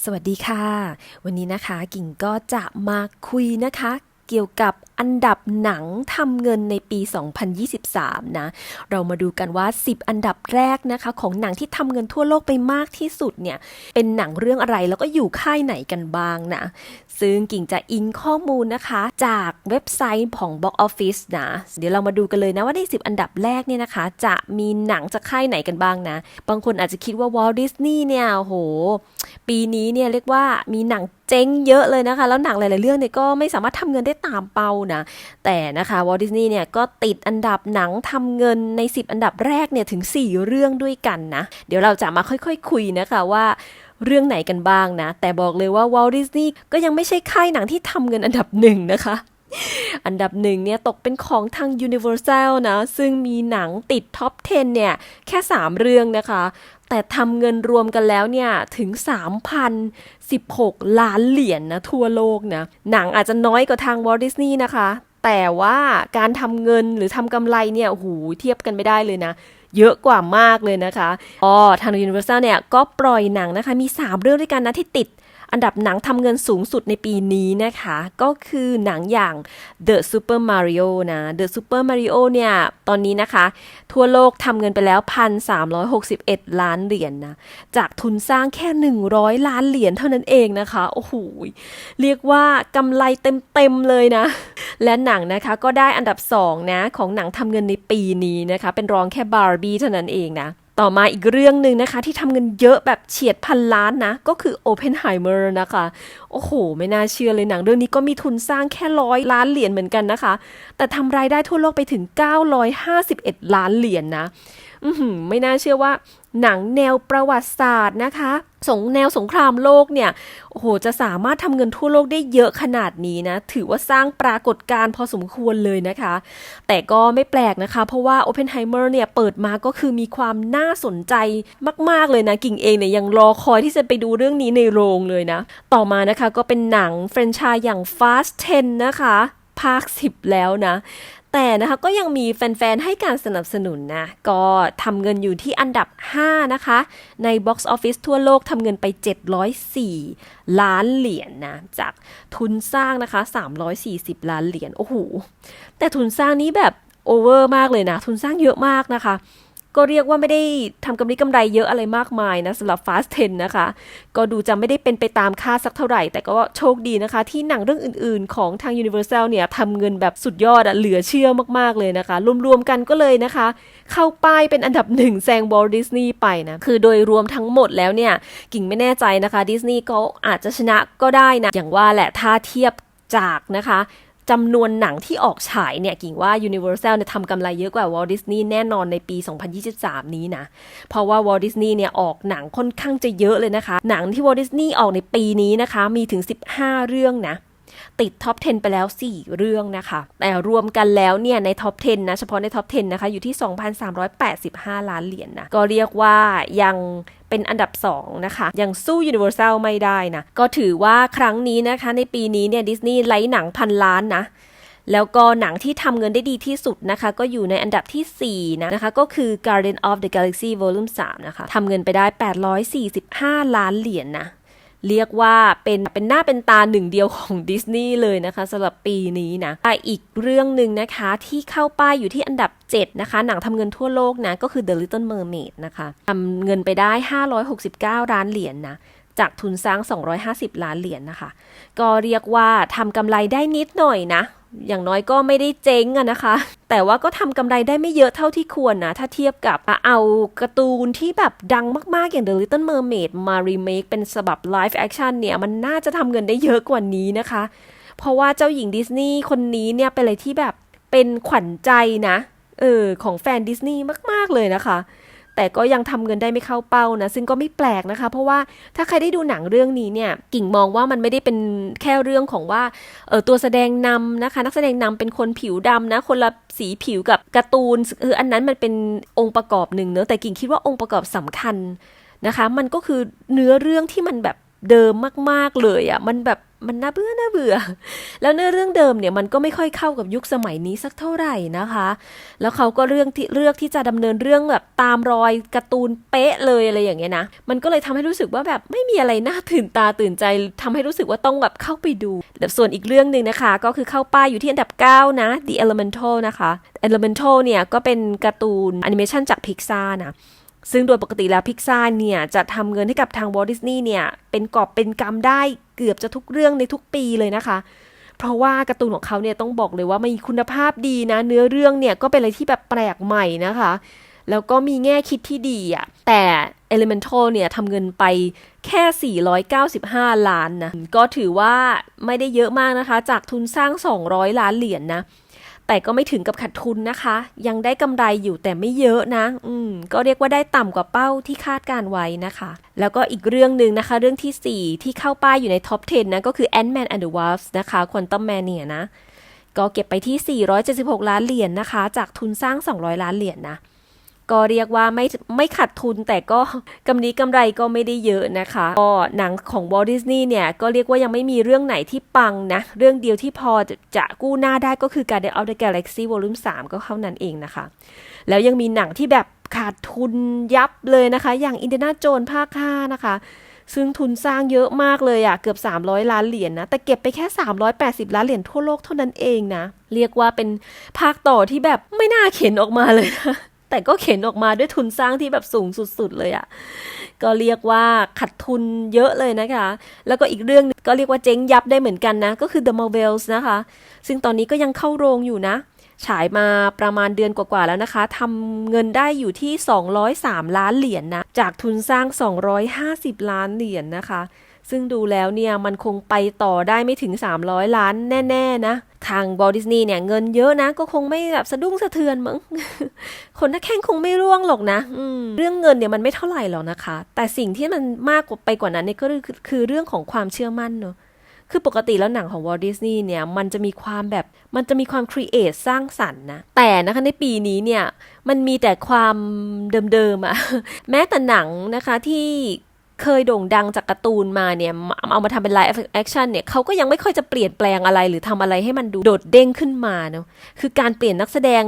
สวัสดีค่ะ วันนี้นะคะกิ่งก็จะมาคุยนะคะ เกี่ยวกับ อันดับหนังทำเงินในปี 2023 นะ เรามาดูกันว่า 10 อันดับแรกนะคะ ของหนังที่ทำเงินทั่วโลกไปมากที่สุดเนี่ย เป็นหนังเรื่องอะไรแล้วก็อยู่ค่ายไหนกันบ้างนะ ซึ่งกิ่งจะอิงข้อมูลนะคะ จากเว็บไซต์ของ Box Office นะ เดี๋ยวเรามาดูกันเลยนะว่าใน 10 อันดับแรกเนี่ยนะคะ จะมีหนังจากค่ายไหนกันบ้างนะ บางคนอาจจะคิดว่า Walt Disney เนี่ยโอ้โห ปีนี้เนี่ยเรียกว่ามีหนังเจ๊งเยอะเลยนะคะ แล้วหนังหลาย ๆ เรื่องเนี่ยก็ไม่สามารถทำเงินได้ตามเป้านะ แต่นะคะวอลดิสนีย์เนี่ยก็ติดอันดับหนังทำเงินใน 10 อันดับแรกเนี่ยถึง 4 เรื่องด้วยกันนะ เดี๋ยวเราจะมาค่อยๆคุยนะคะว่าเรื่องไหนกันบ้างนะ แต่บอกเลยว่าวอลดิสนีย์ก็ยังไม่ใช่ค่ายหนังที่ทำเงินอันดับหนึ่งนะคะ อันดับหนึ่งเนี่ยตกเป็นของทาง Universal นะ ซึ่งมีหนังติดท็อป 10 เนี่ย แค่ 3 เรื่องนะคะ แต่ทำเงินรวมกันแล้วเนี่ย ถึง 3,016 ล้านเหรียญนนะ ทั่วโลกนะ หนังอาจจะน้อยกว่าทาง Walt Disney นะคะ แต่ว่าการทำเงินหรือทำกำไรเนี่ยโอ้โหเทียบกันไม่ได้เลยนะเยอะกว่ามากเลยนะคะ อ๋อ ทาง Universal เนี่ย ก็ปล่อยหนังนะคะ มี 3 เรื่องด้วยกันนะที่ติด อันดับหนังทำเงินสูงสุดในปีนี้นะคะ ก็คือหนังอย่าง The Super Mario นะ The Super Mario เนี่ย ตอนนี้นะคะ ทั่วโลกทำเงินไปแล้ว 1,361 ล้านเหรียญนนะ จากทุนสร้างแค่ 100 ล้านเหรียญเท่านั้นเองนะคะ โอ้โห เรียกว่ากำไรเต็มๆเลยนะ และหนังนะคะก็ได้อันดับ 2 นะ ของหนังทำเงินในปีนี้นะคะ เป็นรองแค่ Barbie เท่านั้นเองนะ ต่อมาอีกเรื่องหนึ่งนะคะ ที่ทำเงินเยอะแบบเฉียดพันล้านนะ ก็คือ Oppenheimer นะคะ โอ้โห ไม่น่าเชื่อเลยหนังเรื่องนี้ก็มีทุนสร้างแค่ร้อยล้านเหรียญเหมือนกันนะคะ แต่ทำรายได้ทั่วโลกไปถึง 951 ล้านเหรียญนนะอืไม่น่าเชื่อว่าหนังแนวประวัติศาสตร์นะคะ สงแนวสงครามโลกเนี่ย โอ้โห จะสามารถทำเงินทั่วโลกได้เยอะขนาดนี้นะ ถือว่าสร้างปรากฏการณ์พอสมควรเลยนะคะ แต่ก็ไม่แปลกนะคะ เพราะว่า Oppenheimer เนี่ย เปิดมาก็คือมีความน่าสนใจมาก ๆ เลยนะ กิ่งเองเนี่ย ยังรอคอยที่จะไปดูเรื่องนี้ในโรงเลยนะ ต่อมานะคะก็เป็นหนังแฟรนไชส์อย่าง Fast 10 นะคะภาค 10 แล้วนะ แต่นะคะก็ยังมีแฟน ๆ ให้การสนับสนุนนะ ก็ทำเงินอยู่ที่อันดับ 5 นะคะ ใน Box Office ทั่วโลกทำเงินไป 704 ล้านเหรียญนนะ จากทุนสร้างนะคะ 340 ล้านเหรียญโอ้โหแต่ทุนสร้างนี้แบบโอเวอร์มากเลยนะ ทุนสร้างเยอะมากนะคะ ก็เรียกว่าไม่ได้ทำกำไรกำไรเยอะอะไรมากมายนะสำหรับ Fast 10 นะคะ ก็ดูจะไม่ได้เป็นไปตามคาดสักเท่าไหร่ แต่ก็โชคดีนะคะ ที่หนังเรื่องอื่นๆ ของทาง Universal เนี่ยทำเงินแบบสุดยอดอะเหลือเชื่อมากๆเลยนะคะ รวมๆกันก็เลยนะคะ เข้าป้ายเป็นอันดับหนึ่งแซง Walt Disney ไปนะ คือโดยรวมทั้งหมดแล้วเนี่ย กิ่งไม่แน่ใจนะคะดิสนีย์ก็อาจจะชนะก็ได้นะ อย่างว่าแหละถ้าเทียบจากนะคะ จำนวนหนังที่ออกฉายเนี่ยกิ่งว่า Universal เนี่ยทำกำไรเยอะกว่า Walt Disney แน่นอนในปี 2023 นี้นะ เพราะว่า Walt Disney เนี่ยออกหนังค่อนข้างจะเยอะเลยนะคะ หนังที่ Walt Disney ออกในปีนี้นะคะ มีถึง 15 เรื่องนะ ติดท็อป 10 ไปแล้ว 4 เรื่องนะคะ แต่รวมกันแล้วเนี่ยในท็อป 10 นะ เฉพาะในท็อป 10 นะคะ อยู่ที่ 2,385 ล้านเหรียญนนะ ก็เรียกว่ายังเป็นอันดับ 2 นะคะ ยังสู้ Universal ไม่ได้นะ ก็ถือว่าครั้งนี้นะคะ ในปีนี้เนี่ยดิสนีย์ไล่หนังพันล้านนะแล้วก็หนังที่ทำเงินได้ดีที่สุดนะคะ ก็อยู่ในอันดับที่ 4 นะนะคะ ก็คือ Guardian of the Galaxy Volume 3 นะคะทำเงินไปได้ 845 ล้านเหรียญนนะ เรียกว่าเป็นเป็นหน้าเป็นตาหนึ่งเดียวของดิสนีย์เลยนะคะสำหรับปีนี้นะแต่อีกเรื่องหนึ่งนะคะที่เข้าป้ายอยู่ที่อันดับ 7 นะคะ หนังทำเงินทั่วโลกนะ ก็คือ The Little Mermaid นะคะทำเงินไปได้ 569 ล้านเหรียญนนะจากทุนสร้าง 250 ล้านเหรียญนะคะ ก็เรียกว่าทำกำไรได้นิดหน่อยนะ อย่างน้อยก็ไม่ได้เจ๊งอะนะคะ แต่ว่าก็ทำกำไรได้ไม่เยอะเท่าที่ควรนะ ถ้าเทียบกับเอาการ์ตูนที่แบบดังมากๆอย่าง The Little Mermaid มารีเมคเป็นฉบับ live action เนี่ย มันน่าจะทำเงินได้เยอะกว่านี้นะคะ เพราะว่าเจ้าหญิงดิสนีย์คนนี้เนี่ยเป็นอะไรที่แบบเป็นขวัญใจนะเออของแฟนดิสนีย์มาก ๆ เลยนะคะ แต่ก็ยังทำเงินได้ไม่เข้าเป้านะ ซึ่งก็ไม่แปลกนะคะ เพราะว่าถ้าใครได้ดูหนังเรื่องนี้เนี่ย กิ่งมองว่ามันไม่ได้เป็นแค่เรื่องของว่าเออตัวแสดงนำนะคะ นักแสดงนำเป็นคนผิวดำนะ คนละสีผิวกับการ์ตูนคืออันนั้นมันเป็นองค์ประกอบหนึ่งเนอะแต่กิ่งคิดว่าองค์ประกอบสำคัญนะคะ มันก็คือเนื้อเรื่องที่มันแบบ เดิมมากๆเลยอะ่ะมันแบบมันน่าเบื่อน่าเบื่อ แล้วเนื้อเรื่องเดิมเนี่ยมันก็ไม่ค่อยเข้ากับยุคสมัยนี้สักเท่าไหร่นะคะ แล้วเขาก็เรื่องที่เลือกที่จะดำเนินเรื่องแบบตามรอยการ์ตูนเป๊ะเลยอะไรอย่างเงี้ยนะ มันก็เลยทำให้รู้สึกว่าแบบไม่มีอะไรน่าตื่นตาตื่นใจทำให้รู้สึกว่าต้องแบบเข้าไปดูแต่ส่วนอีกเรื่องหนึ่งนะคะ ก็คือเข้าป้ายอยู่ที่อันดับ 9 นะ The Elemental นะคะ Elemental เนี่ยก็เป็นการ์ตูนแอนิเมชันจาก Pixar นะ ซึ่งโดยปกติแล้วพิกซาเนี่ยจะทำเงินให้กับทางวอลดิสนีย์เนี่ยเป็นกอบเป็นกำได้เกือบจะทุกเรื่องในทุกปีเลยนะคะ เพราะว่าการ์ตูนของเขาเนี่ยต้องบอกเลยว่ามีคุณภาพดีนะ เนื้อเรื่องเนี่ยก็เป็นอะไรที่แบบแปลกใหม่นะคะ แล้วก็มีแง่คิดที่ดีอะ่ะแต่ Elemental เนี่ยทำเงินไปแค่ 495 ล้านนะก็ถือว่าไม่ได้เยอะมากนะคะ จากทุนสร้าง 200 ล้านเหรียญนนะ แต่ก็ไม่ถึงกับขาดทุนนะคะ ยังได้กำไรอยู่แต่ไม่เยอะนะ อืม ก็เรียกว่าได้ต่ำกว่าเป้าที่คาดการไว้นะคะ แล้วก็อีกเรื่องหนึ่งนะคะ เรื่องที่ 4 ที่เข้าป้ายอยู่ในท็อป 10 นะ ก็คือ Ant-Man and the Wasp นะคะ Quantum Mania นะ ก็เก็บไปที่ 476 ล้านเหรียญนนะคะ จากทุนสร้าง 200 ล้านเหรียญนนะ ก็เรียกว่าไม่ไม่ขาดทุนแต่ก็กำไรกำไรก็ไม่ได้เยอะนะคะ ก็หนังของวอลดิสนีย์เนี่ย ก็เรียกว่ายังไม่มีเรื่องไหนที่ปังนะ เรื่องเดียวที่พอจะจะกู้หน้าได้ก็คือ Guardian of the Galaxy Volume 3 ก็เท่านั้นเองนะคะ แล้วยังมีหนังที่แบบขาดทุนยับเลยนะคะ อย่าง Indiana Jones ภาค5นะคะซึ่งทุนสร้างเยอะมากเลยอะเกือบ 300 ล้านเหรียญนนะแต่เก็บไปแค่ 380 ล้านเหรียญทั่วโลกเท่านั้นเองนะ เรียกว่าเป็นภาคต่อที่แบบไม่น่าเข็นออกมาเลยนะ แต่ก็เข็นออกมาด้วยทุนสร้างที่แบบสูงสุดๆเลยอะ่ะ ก็เรียกว่าขัดทุนเยอะเลยนะคะ แล้วก็อีกเรื่องนึงก็เรียกว่าเจ๊งยับได้เหมือนกันนะ ก็คือ The Marvels นะคะ ซึ่งตอนนี้ก็ยังเข้าโรงอยู่นะ ฉายมาประมาณเดือนกว่าๆแล้วนะคะทำเงินได้อยู่ที่ 203 ล้านเหรียญนนะ จากทุนสร้าง 250 ล้านเหรียญนนะคะ ซึ่งดูแล้วเนี่ยมันคงไปต่อได้ไม่ถึง 300 ล้านแน่ ๆ นะ ทางบอดิสนีย์เนี่ยเงินเยอะนะ ก็คงไม่แบบสะดุ้งสะเทือนมั้งคนนักแข่งคงไม่ร่วงหรอกนะเรื่องเงินเนี่ยมันไม่เท่าไหร่หรอกนะคะ แต่สิ่งที่มันมากกว่าไปกว่านั้นเนี่ยก็คือคือเรื่องของความเชื่อมั่นเนอะคือปกติแล้วหนังของวอลดิสนีย์เนี่ยมันจะมีความแบบมันจะมีความครีเอทสร้างสรรค์นะ แต่นะคะในปีนี้เนี่ยมันมีแต่ความเดิมๆอะแม้แต่หนังนะคะที่ เคยโด่งดังจากการ์ตูนมาเนี่ยเอามาทำเป็นไลฟ์แอคชั่นเนี่ยเขาก็ยังไม่ค่อยจะเปลี่ยนแปลงอะไรหรือทำอะไรให้มันดูโดดเด้งขึ้นมาเนาะคือการเปลี่ยนนักแสดง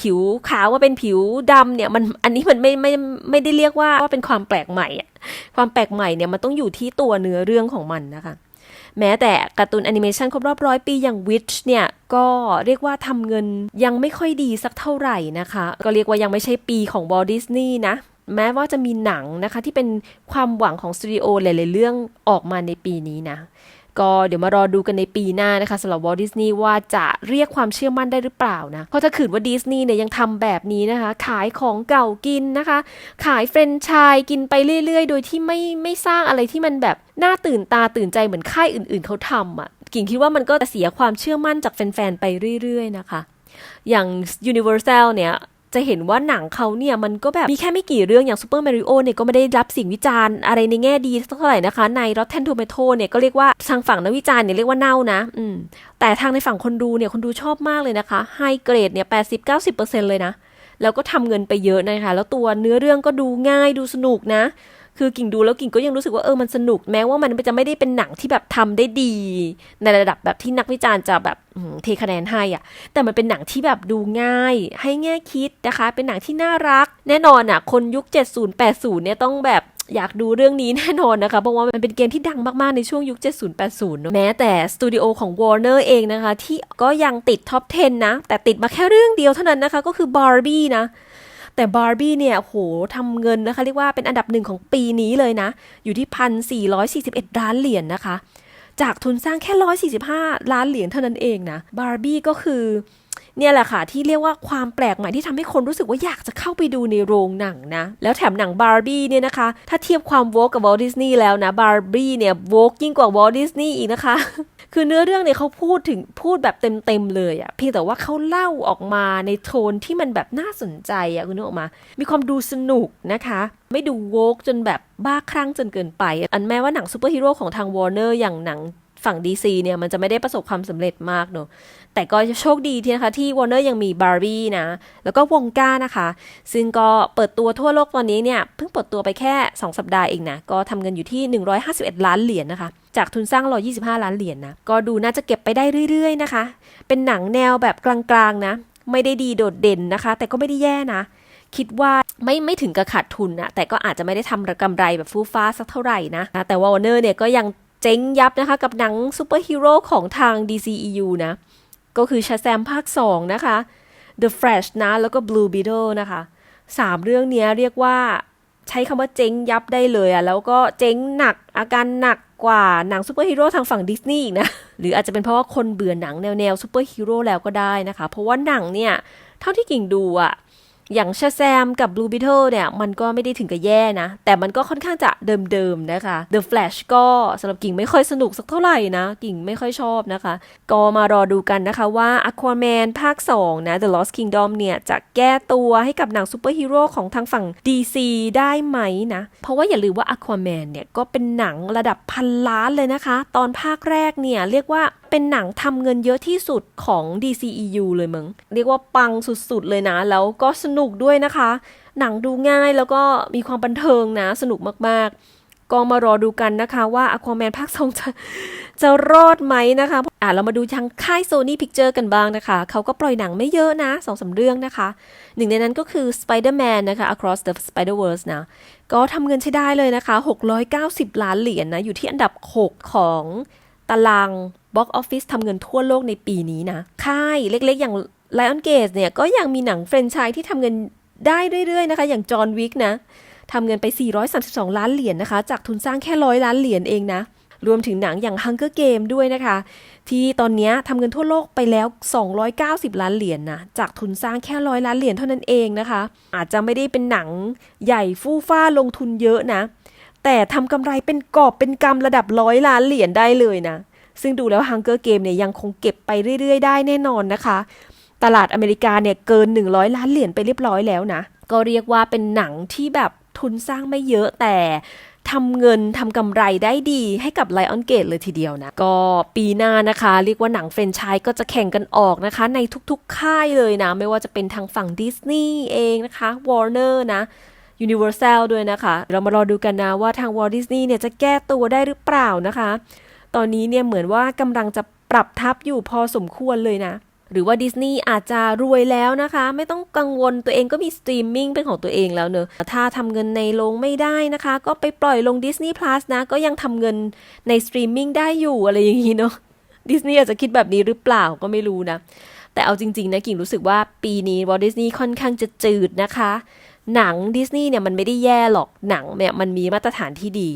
ผิวขาวว่าเป็นผิวดำเนี่ยมันอันนี้มันไม่ไม่ไม่ได้เรียกว่าว่าเป็นความแปลกใหม่อะความแปลกใหม่เนี่ยมันต้องอยู่ที่ตัวเนื้อเรื่องของมันนะคะแม้แต่การ์ตูนแอนิเมชันครบรอบร้อยปีอย่าง Witch เนี่ยก็เรียกว่าทำเงินยังไม่ค่อยดีสักเท่าไหร่นะคะ ก็เรียกว่ายังไม่ใช่ปีของ Walt Disney นะ แม้ว่าจะมีหนังนะคะ ที่เป็นความหวังของสตูดิโอหลายๆเรื่องออกมาในปีนี้นะ ก็เดี๋ยวมารอดูกันในปีหน้านะคะสำหรับวอลดิสนีย์ว่าจะเรียกความเชื่อมั่นได้หรือเปล่านะ เพราะถ้าขืนว่าดิสนีย์เนี่ยยังทำแบบนี้นะคะ ขายของเก่ากินนะคะ ขายเฟรนไชส์กินไปเรื่อย ๆ โดยที่ไม่ไม่สร้างอะไรที่มันแบบน่าตื่นตาตื่นใจเหมือนค่ายอื่น ๆเขาทำอะกิ่งคิดว่ามันก็จะเสียความเชื่อมั่นจากแฟน ๆ ไปเรื่อย ๆ นะคะ อย่าง Universal เนี่ย จะเห็นว่าหนังเขาเนี่ยมันก็แบบมีแค่ไม่กี่เรื่องอย่างซูเปอร์มาริโอเนี่ยก็ไม่ได้รับสิ่งวิจารณ์อะไรในแง่ดีเท่าไหร่นะคะใน Rotten Tomato เนี่ยก็เรียกว่าทางฝั่งนักวิจารณ์เนี่ยเรียกว่าเน่านะ อืม แต่ทางในฝั่งคนดูเนี่ยคนดูชอบมากเลยนะคะไฮเกรดเนี่ยแปดสิบเก้าสิบเปอร์เซ็นต์เลยนะแล้วก็ทำเงินไปเยอะนะคะ แล้วตัวเนื้อเรื่องก็ดูง่ายดูสนุกนะ คือกิ่งดูแล้วกิ่งก็ยังรู้สึกว่าเออมันสนุกแม้ว่ามันจะไม่ได้เป็นหนังที่แบบทำได้ดี ในระดับแบบที่นักวิจารณ์จะแบบเทคะแนนให้อะแต่มันเป็นหนังที่แบบดูง่าย ให้แง่คิดนะคะ เป็นหนังที่น่ารัก แน่นอนอะคนยุค 70 80 เนี่ยต้องแบบอยากดูเรื่องนี้แน่นอนนะคะ เพราะว่ามันเป็นเกมที่ดังมาก ๆ ในช่วงยุค 70 80เนอะแม้แต่สตูดิโอของ Warner เองนะคะ ที่ก็ยังติดท็อป 10 นะ แต่ติดมาแค่เรื่องเดียวเท่านั้นนะคะ ก็คือ Barbie นะ แต่บาร์บี้เนี่ยโหทำเงินนะคะ เรียกว่าเป็นอันดับหนึ่งของปีนี้เลยนะ อยู่ที่พันสี่ร้อยสี่สิบเอ็ดล้านเหรียญนนะคะ จากทุนสร้างแค่ร้อยสี่สิบห้าล้านเหรียญเท่านั้นเองนะบาร์บี้ก็คือเนี่ยแหละค่ะ ที่เรียกว่าความแปลกใหม่ที่ทำให้คนรู้สึกว่าอยากจะเข้าไปดูในโรงหนังนะ แล้วแถมหนังบาร์บี้เนี่ยนะคะ ถ้าเทียบความโวกกับวอลดิสนีย์แล้วนะบาร์บี้เนี่ยโวกยิ่งกว่าวอลดิสนีย์อีกนะคะ คือเนื้อเรื่องเนี่ยเขาพูดถึงพูดแบบเต็มๆเลยอะเพียงแต่ว่าเขาเล่าออกมาในโทนที่มันแบบน่าสนใจอะคุณนึกออกมา มีความดูสนุกนะคะ ไม่ดูโวกจนแบบบ้าคลั่งจนเกินไป อันแม้ว่าหนังซูเปอร์ฮีโร่ของทางวอร์เนอร์อย่างหนัง ฝั่ง DC เนี่ยมันจะไม่ได้ประสบความสำเร็จมากเนอะแต่ก็โชคดีที่นะคะที่ Warner ยังมี Barbie นะ แล้วก็วงก้านะคะ ซึ่งก็เปิดตัวทั่วโลกตอนนี้เนี่ย เพิ่งเปิดตัวไปแค่ 2 สัปดาห์เองนะ ก็ทำเงินอยู่ที่ 151 ล้านเหรียญนะคะ จากทุนสร้าง 125 ล้านเหรียญนะ ก็ดูน่าจะเก็บไปได้เรื่อย ๆ นะคะ เป็นหนังแนวแบบกลางๆนะ ไม่ได้ดีโดดเด่นนะคะ แต่ก็ไม่ได้แย่นะคิดว่าไม่ไม่ถึงกับขาดทุนนะแต่ก็อาจจะไม่ได้ทำกำไรแบบฟูฟ้าสักเท่าไหร่นะ แต่ว่า Warner เนี่ยก็ยัง เจ๊งยับนะคะกับหนังซูเปอร์ฮีโร่ของทาง DCEU นะ ก็คือชาแซมภาค 2 นะคะ The Flash นะ แล้วก็ Blue Beetle นะคะสามเรื่องนี้เรียกว่าใช้คำว่าเจ๊งยับได้เลยอะแล้วก็เจ๊งหนักอาการหนักกว่าหนังซูเปอร์ฮีโร่ทางฝั่งดิสนีย์นะ หรืออาจจะเป็นเพราะว่าคนเบื่อหนังแนวแนวซูเปอร์ฮีโร่แล้วก็ได้นะคะ เพราะว่าหนังเนี่ย เท่าที่กิ่งดูอะ อย่างชาแซมกับ Blue Beetle เนี่ย มันก็ไม่ได้ถึงกับแย่นะ แต่มันก็ค่อนข้างจะเดิมๆนะคะ The Flash ก็สำหรับกิ่งไม่ค่อยสนุกสักเท่าไหร่นะ กิ่งไม่ค่อยชอบนะคะ ก็มารอดูกันนะคะว่า Aquaman ภาค 2 นะ The Lost Kingdom เนี่ย จะแก้ตัวให้กับหนังซูเปอร์ฮีโร่ของทางฝั่ง DC ได้ไหมนะ เพราะว่าอย่าลืมว่า Aquaman เนี่ย ก็เป็นหนังระดับพันล้านเลยนะคะ ตอนภาคแรกเนี่ยเรียกว่า เป็นหนังทำเงินเยอะที่สุดของ DCEU เลยมึง เรียกว่าปังสุดๆเลยนะ แล้วก็สนุกด้วยนะคะ หนังดูง่ายแล้วก็มีความบันเทิงนะ สนุกมากๆ ก็มารอดูกันนะคะว่า Aquaman ภาคสองจะจะรอดไหมนะคะอะเรามาดูทางค่าย Sony Picture กันบ้างนะคะ เขาก็ปล่อยหนังไม่เยอะนะสองสาเรื่องนะคะ หนึ่งในนั้นก็คือ Spider-Man นะคะ Across the Spider-Verse นะ ก็ทำเงินใช้ได้เลยนะคะ 690 ล้านเหรียญนะอยู่ที่อันดับ 6 ของตาราง Box Office ทำเงินทั่วโลกในปีนี้นะ ค่ายเล็กๆ อย่าง Lion Gate เนี่ย ก็ยังมีหนังแฟรนไชส์ที่ทำเงินได้เรื่อยๆนะคะ อย่าง John Wick นะทำเงินไป 432 ล้านเหรียญนะคะ จากทุนสร้างแค่ร้อยล้านเหรียญเองนะ รวมถึงหนังอย่าง Hunger Game ด้วยนะคะ ที่ตอนนี้ทำเงินทั่วโลกไปแล้ว 290 ล้านเหรียญนนะ จากทุนสร้างแค่ร้อยล้านเหรียญเท่านั้นเองนะคะ อาจจะไม่ได้เป็นหนังใหญ่ฟู่ฟ้าลงทุนเยอะนะ แต่ทำกำไรเป็นกอบเป็นกำระดับร้อยล้านเหรียญได้เลยนะ ซึ่งดูแล้ว Hunger Game เนี่ยยังคงเก็บไปเรื่อยๆ ได้แน่นอนนะคะ ตลาดอเมริกาเนี่ยเกิน 100 ล้านเหรียญไปเรียบร้อยแล้วนะ ก็เรียกว่าเป็นหนังที่แบบทุนสร้างไม่เยอะแต่ทำเงินทำกำไรได้ดีให้กับ Lion Gate เลยทีเดียวนะ ก็ปีหน้านะคะ เรียกว่าหนังเฟรนไชส์ก็จะแข่งกันออกนะคะ ในทุกๆค่ายเลยนะ ไม่ว่าจะเป็นทางฝั่งดิสนีย์เองนะคะ Warner นะ Universal ด้วยนะคะ เรามารอดูกันนะว่าทาง Walt Disney เนี่ยจะแก้ตัวได้หรือเปล่านะคะ ตอนนี้เนี่ยเหมือนว่ากำลังจะปรับทับอยู่พอสมควรเลยนะ หรือว่าดิสนีย์อาจจะรวยแล้วนะคะ ไม่ต้องกังวลตัวเองก็มีสตรีมมิ่งเป็นของตัวเองแล้วเนอะถ้าทำเงินในโรงไม่ได้นะคะ ก็ไปปล่อยลง Disney Plus นะ ก็ยังทำเงินในสตรีมมิ่งได้อยู่อะไรอย่างนี้เนาะดิสนีย์อาจจะคิดแบบนี้หรือเปล่าก็ไม่รู้นะ แต่เอาจริง ๆ นะกิ่งรู้สึกว่าปีนี้วอลดิสนีย์ค่อนข้างจะจืดนะคะ หนังดิสนีย์เนี่ยมันไม่ได้แย่หรอกหนังเนี่ยมันมีมาตรฐานที่ดี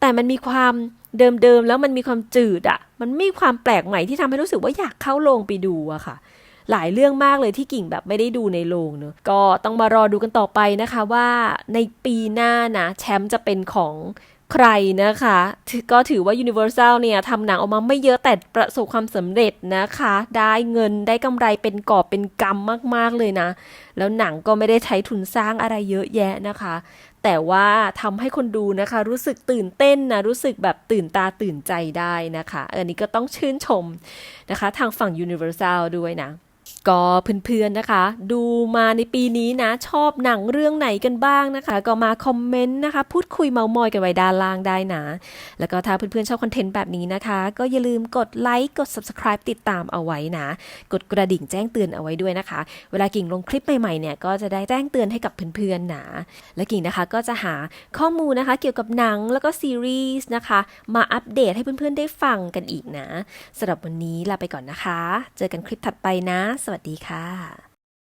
แต่มันมีความ เดิมๆแล้วมันมีความจืดอะมันมีความแปลกใหม่ที่ทำให้รู้สึกว่าอยากเข้าโรงไปดูอะค่ะ หลายเรื่องมากเลยที่กิ่งแบบไม่ได้ดูในโรงเนอะก็ต้องมารอดูกันต่อไปนะคะว่าในปีหน้านะแชมป์จะเป็นของใครนะคะ ก็ถือว่า Universal เนี่ยทำหนังออกมาไม่เยอะแต่ประสบความสำเร็จนะคะ ได้เงินได้กำไรเป็นกอบเป็นกำมากๆเลยนะ แล้วหนังก็ไม่ได้ใช้ทุนสร้างอะไรเยอะแยะนะคะ แต่ว่าทำให้คนดูนะคะ รู้สึกตื่นเต้นนะ รู้สึกแบบตื่นตาตื่นใจได้นะคะ อันนี้ก็ต้องชื่นชมนะคะ ทางฝั่ง Universal ด้วยนะ ก็เพื่อนๆนะคะ ดูมาในปีนี้นะ ชอบหนังเรื่องไหนกันบ้างนะคะ ก็มาคอมเมนต์นะคะ พูดคุยเมามอยกันไว้ด้านล่างได้นะแล้วก็ถ้าเพื่อนๆชอบคอนเทนต์แบบนี้นะคะ ก็อย่าลืมกดไลค์กด subscribe ติดตามเอาไว้นะ กดกระดิ่งแจ้งเตือนเอาไว้ด้วยนะคะ เวลากิ่งลงคลิปใหม่ๆเนี่ยก็จะได้แจ้งเตือนให้กับเพื่อนๆนะและกิ่งนะคะก็จะหาข้อมูลนะคะ เกี่ยวกับหนังแล้วก็ซีรีส์นะคะ มาอัปเดตให้เพื่อนๆได้ฟังกันอีกนะสำหรับวันนี้ลาไปก่อนนะคะ เจอกันคลิปถัดไปนะสวัสดีค่ะ